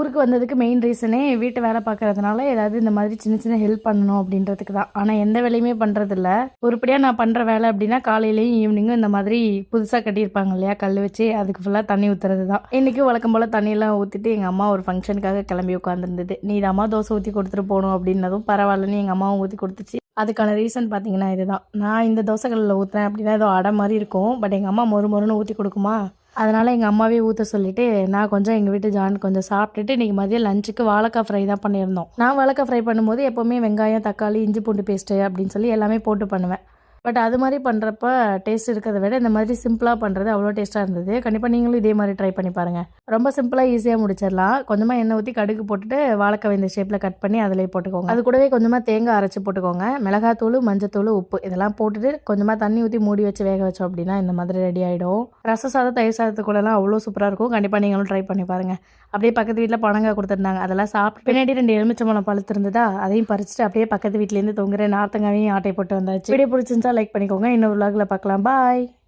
ஊருக்கு வந்ததுக்கு மெயின் ரீசனே வீட்டு வேலை பார்க்கறதுனால ஏதாவது இந்த மாதிரி சின்ன சின்ன ஹெல்ப் பண்ணணும் அப்படின்றதுக்கு தான். ஆனால் எந்த வேலையுமே பண்ணுறதில்ல உருப்படியாக நான் பண்ணுற வேலை அப்படின்னா காலையிலையும் ஈவினிங்கும் இந்த மாதிரி புதுசாக கட்டியிருப்பாங்க இல்லையா கல் வச்சு அதுக்கு ஃபுல்லாக தண்ணி ஊற்றுறது தான். இன்றைக்கும் வழக்கம் போல் தண்ணியெல்லாம் ஊற்றிட்டு எங்கள் அம்மா ஒரு ஃபங்க்ஷனுக்காக கிளம்பி உட்காந்துருந்தது நீ அம்மா தோசை ஊற்றி கொடுத்துட்டு போகணும் அப்படின்னதும் பரவாயில்லன்னு எங்கள் அம்மாவும் ஊற்றி கொடுத்துச்சு. அதுக்கான ரீசன் பார்த்தீங்கன்னா இதுதான். நான் இந்த தோசைகளில் ஊற்றுறேன் அப்படின்னா ஏதோ அடை மாதிரி இருக்கும். பட் எங்கள் அம்மா மொறு மொறுன்னு ஊற்றி கொடுக்குமா? அதனால் எங்கள் அம்மாவே ஊற்ற சொல்லிட்டு நான் கொஞ்சம் எங்கள் வீட்டு ஜான் கொஞ்சம் சாப்பிட்டுட்டு இன்றைக்கி மதியம் லஞ்சுக்கு வாழைக்காய் ஃப்ரை தான் பண்ணியிருந்தோம். நான் வாழைக்காய் ஃப்ரை பண்ணும்போது எப்போவுமே வெங்காயம் தக்காளி இஞ்சி பூண்டு பேஸ்ட்டு அப்படின்னு சொல்லி எல்லாமே போட்டு பண்ணுவேன். பட் அது மாதிரி பண்ணுறப்ப டேஸ்ட் இருக்கிறத விட இந்த மாதிரி சிம்பிளாக பண்ணுறது அவ்வளோ டேஸ்ட்டாக இருந்தது. கண்டிப்பாக நீங்களும் இதே மாதிரி ட்ரை பண்ணி பாருங்கள் ரொம்ப சிம்பிளாக ஈஸியாக முடிச்சிடலாம். கொஞ்சமாக எண்ணெய் ஊற்றி கடுகு போட்டுட்டு வாழைக்காய் இந்த ஷேப்பில் கட் பண்ணி அதிலே போட்டுக்கோங்க. அது கூடவே கொஞ்சமாக தேங்காய் அரைச்சி போட்டுக்கோங்க. மிளகாத்தூள் மஞ்சத்தூள் உப்பு இதெல்லாம் போட்டுட்டு கொஞ்சமாக தண்ணி ஊற்றி மூடி வச்சு வேக வச்சோம் அப்படின்னா இந்த மாதிரி ரெடி ஆகிடும் ரச சாதம் தயிர் சாதத்து கூடலாம் அவ்வளோ சூப்பராக இருக்கும். கண்டிப்பாக நீங்களும் ட்ரை பண்ணி பாருங்கள் அப்படியே பக்கத்து வீட்டில் பணங்காய் கொடுத்துருந்தாங்க. அதெல்லாம் சாப்பிட்டு பின்னாடி ரெண்டு எலுமிச்சம்பழம் பழுத்து இருந்ததா அதையும் பறிச்சுட்டு அப்படியே பக்கத்து வீட்லேருந்து தொங்குற நார்த்தங்காவையும் ஆட்டை போட்டு வந்தாச்சு. வீடியோ பிடிச்சிருந்தா லைக் பண்ணிக்கோங்க. இன்னொரு விலாகில் பார்க்கலாம் பாய்